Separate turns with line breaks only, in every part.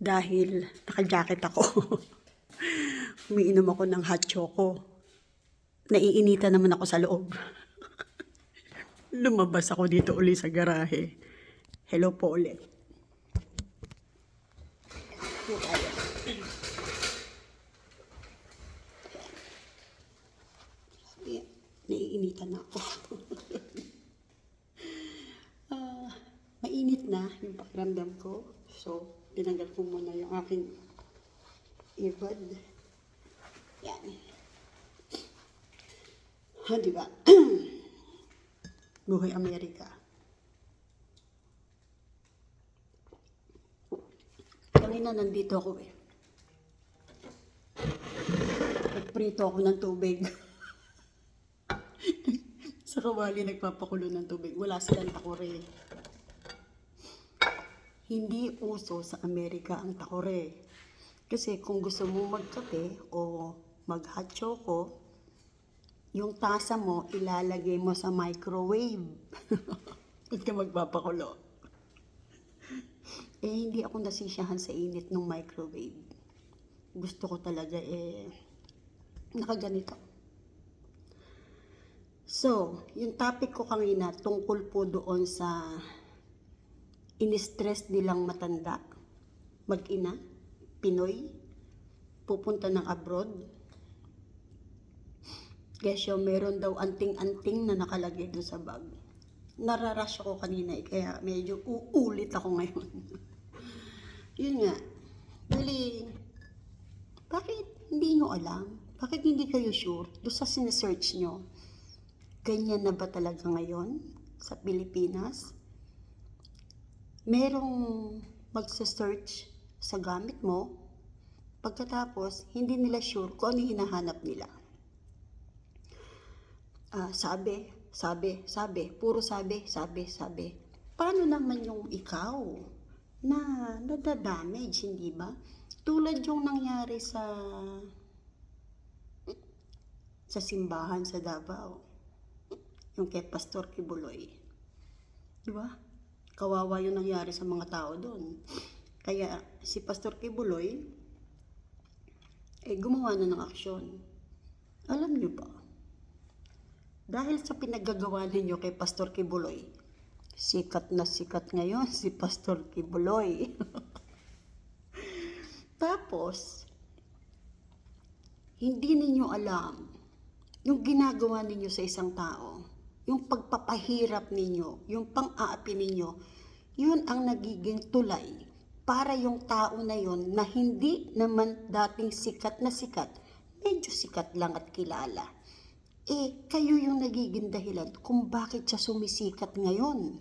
dahil naka-jacket ako. Umiinom ako ng hot choco. Naiinitan naman ako sa loob. Lumabas ako dito uli sa garahe. Hello po ulit. Naiinitan ako. Ah, mainit na yung pakiramdam ko. So, tinanggal ko muna yung aking earbud. Yan. Ha, di ba? Buhay Amerika. Kanina nandito ako eh. Nagprito ako ng tubig. Sa kawali nagpapakulo ng tubig. Wala silang takore. Hindi uso sa Amerika ang takore. Kasi kung gusto mo magkape o mag-hot choco, yung tasa mo ilalagay mo sa microwave. Huwag ka magpapakulo. Eh, hindi ako nasisiyahan sa init ng microwave. Gusto ko talaga eh, nakaganito. So, yung topic ko kanina tungkol po doon sa in-stress nilang matanda, mag-ina, Pinoy, pupunta ng abroad. Kesyo, meron daw anting-anting na nakalagay doon sa bag. Nararash ako kanina eh, kaya medyo uulit ako ngayon. Yun nga, dali, bakit hindi nyo alam? Bakit hindi kayo sure? Doon sa sinesearch nyo, ganyan na ba talaga ngayon sa Pilipinas? Merong magsa-search sa gamit mo, pagkatapos hindi nila sure kung ano hinahanap nila. Ah, sabi, sabi, sabi, puro sabi, sabi, sabi. Paano naman yung ikaw na nadadamage, hindi ba? Tulad yung nangyari sa sa simbahan sa Davao yung kay Pastor Kibuloy. Di ba? Kawawa yung nangyari sa mga tao doon. Kaya si Pastor Kibuloy, eh gumawa na ng aksyon. Alam niyo ba? Dahil sa pinaggagawa ninyo kay Pastor Kibuloy, sikat na sikat ngayon si Pastor Kibuloy. Tapos, hindi ninyo alam yung ginagawa ninyo sa isang tao, yung pagpapahirap ninyo, yung pang-aapi ninyo, yun ang nagiging tulay para yung tao na yon na hindi naman dating sikat na sikat, medyo sikat lang at kilala. Eh, kayo yung nagiging dahilan kung bakit siya sumisikat ngayon.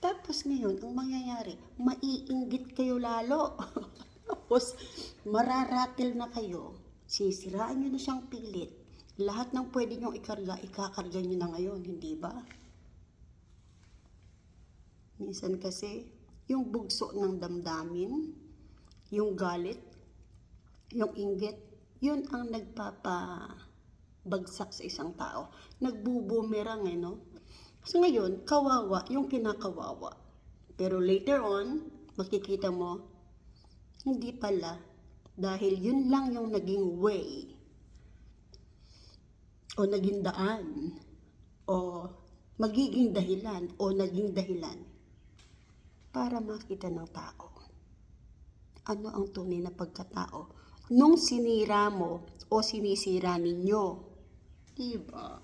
Tapos ngayon, ang mangyayari, maiinggit kayo lalo. Tapos, mararatil na kayo. Sisiraan nyo na siyang pilit. Lahat ng pwede nyo ikarga, ikakarga nyo na ngayon, hindi ba? Minsan kasi, yung bugso ng damdamin, yung galit, yung inggit, yun ang nagpapabagsak sa isang tao. Nagbubumerang eh, no? So ngayon, kawawa yung kinakawawa. Pero later on, makikita mo, hindi pala. Dahil yun lang yung naging way. O naging daan. O magiging dahilan. O naging dahilan. Para makita ng tao. Ano ang tunay na pagkatao? Nung sinira mo o sinisira ninyo. Diba?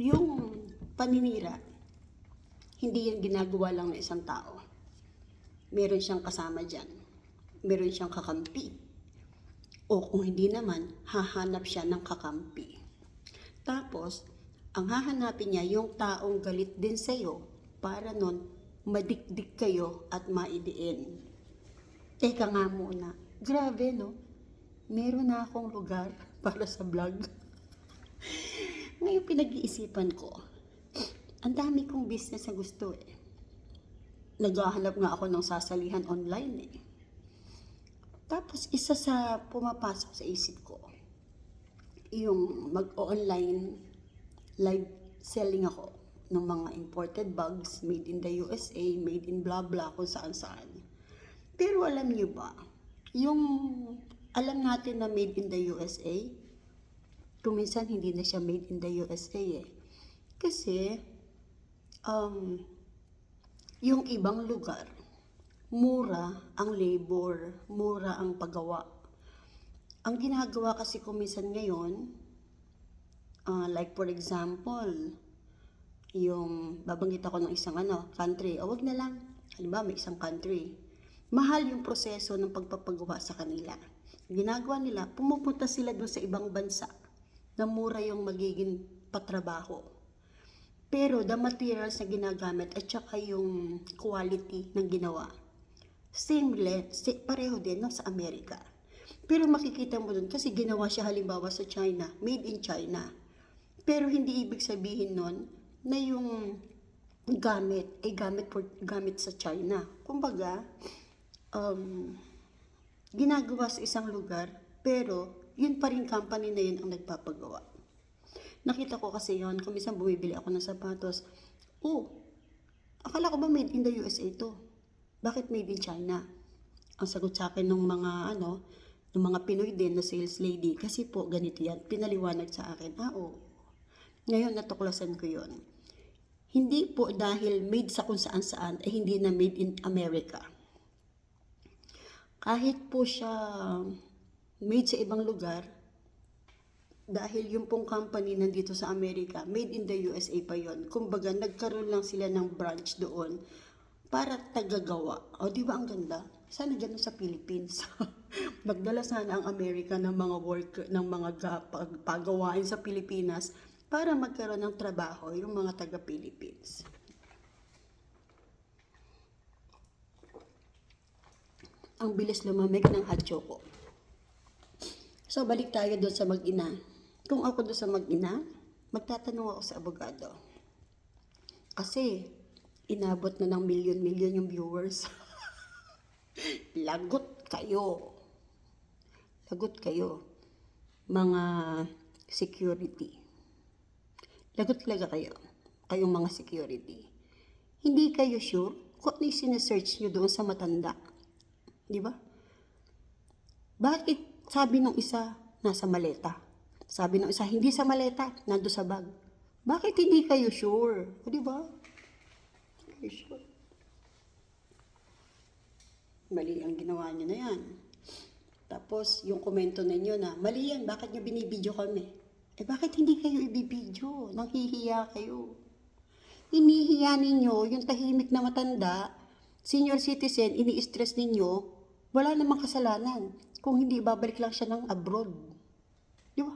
Yung paninira, hindi yan ginagawa lang ng isang tao. Meron siyang kasama dyan. Meron siyang kakampi. O kung hindi naman, hahanap siya ng kakampi. Tapos, ang hahanapin niya yung taong galit din sa'yo para nun madikdik kayo at maidiin. Teka nga muna, grabe no? Meron na akong lugar para sa vlog. Ngayon pinag-iisipan ko, ang dami kong business na gusto eh. Naghahanap nga ako ng sasalihan online eh. Tapos isa sa pumapasok sa isip ko, yung mag-online live selling ako ng mga imported bags made in the USA, made in blah blah kung saan saan. Pero alam niyo ba, yung alam natin na made in the USA, kung minsan hindi na siya made in the USA eh. Kasi, um, yung ibang lugar, mura ang labor, mura ang paggawa. Ang ginagawa kasi kung minsan ngayon, ah, like for example, yung babanggit ako ng isang ano, country, o wag na lang, halimbawa may isang country, mahal yung proseso ng pagpapagawa sa kanila. Ginagawa nila, pumupunta sila doon sa ibang bansa na mura yung magiging patrabaho. Pero the materials na ginagamit at saka yung quality ng ginawa, same let, si- pareho din no, sa Amerika. Pero makikita mo doon kasi ginawa siya halimbawa sa China, made in China. Pero hindi ibig sabihin nun na yung gamit ay gamit for, gamit sa China. Kumbaga, um, ginagawa sa isang lugar, pero yun pa rin company na yun ang nagpapagawa. Nakita ko kasi yon kung minsan bumibili ako ng sapatos, oh, akala ko ba made in the USA to? Bakit made in China? Ang sagot sa akin ng mga ano, ng mga Pinoy din na sales lady, kasi po ganito yan, pinaliwanag sa akin, ah oo. Ngayon natuklasan ko yon. Hindi po dahil made sa kung saan saan ay hindi na made in America kahit po siya made sa ibang lugar, dahil yung pong company nandito sa Amerika, made in the USA pa yon. Kumbaga, nagkaroon lang sila ng branch doon para tagagawa. O, di ba ang ganda? Sana ganun sa Philippines. Magdala sana ang Amerika ng mga work, ng mga ga- pag- sa Pilipinas para magkaroon ng trabaho yung mga taga-Philippines. ang bilis lumamig ng hot choco. So, balik tayo doon sa mag-ina. Kung ako doon sa mag-ina, magtatanong ako sa abogado. Kasi, inabot na ng milyon-milyon yung viewers. Lagot kayo. Lagot kayo. Mga security. Lagot talaga kayo. Kayong mga security. Hindi kayo sure kung ano yung sinesearch nyo doon sa matanda. Di ba? Bakit sabi ng isa, nasa maleta? Sabi ng isa, hindi sa maleta, nando sa bag. Bakit hindi kayo sure? O, di ba? Sure. Mali ang ginawa niyo na yan. Tapos, yung komento ninyo na, mali yan, bakit niyo binibidyo kami? Eh, bakit hindi kayo ibibidyo? Nanghihiya kayo. Hinihiya ninyo yung tahimik na matanda, senior citizen, ini-stress ninyo, wala namang kasalanan. Kung hindi, babalik lang siya ng abroad. Di ba?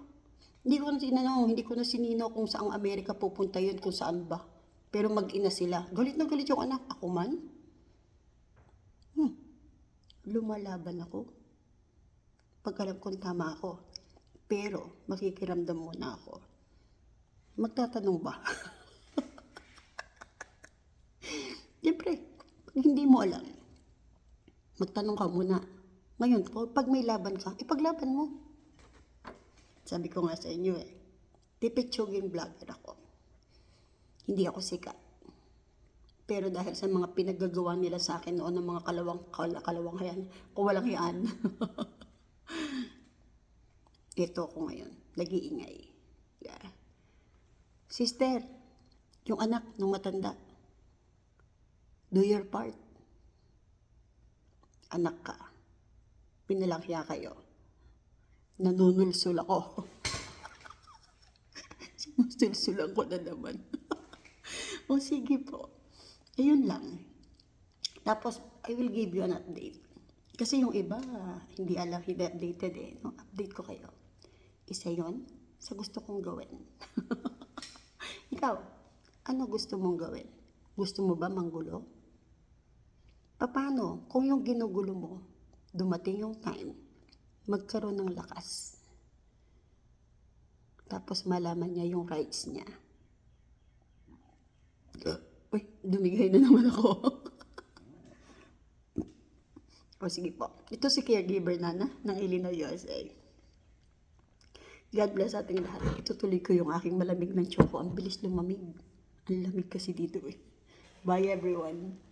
Hindi ko na sinano, hindi ko na sinino kung saang Amerika pupunta yun, kung saan ba. Pero mag-ina sila. Galit na galit yung anak. Ako man? Hmm. Lumalaban ako. Pag alam kong tama ako. Pero, makikiramdam muna ako. Magtatanong ba? Siyempre, pag hindi mo alam, magtanong ka muna. Ngayon, pag may laban ka, ipaglaban mo. Sabi ko nga sa inyo eh, tipitsuging vlogger ako. Hindi ako sikat. Pero dahil sa mga pinaggagawa nila sa akin noon ng mga kalawang, kal- kalawang yan, kung walang yan, ito ako ngayon, nag-iingay. Yeah. Sister, yung anak nung matanda, do your part. Anak ka, pinalangya kayo. Nanunulsul ako. Sinusulsulan ko na naman. o sige po. Ayun lang. Tapos, I will give you an update. Kasi yung iba, hindi alam, hindi updated eh. No? Update ko kayo. Isa yon sa gusto kong gawin. Ikaw, ano gusto mong gawin? Gusto mo ba manggulo? Paano kung yung ginugulo mo, dumating yung time, magkaroon ng lakas? Tapos malaman niya yung rights niya. Uy, dumigay na naman ako. o sige po. Ito si caregiver Nana ng Illinois, USA. God bless ating lahat. Itutuloy ko yung aking malamig ng choco. Ang bilis lumamig. Ang lamig kasi dito eh. Bye everyone.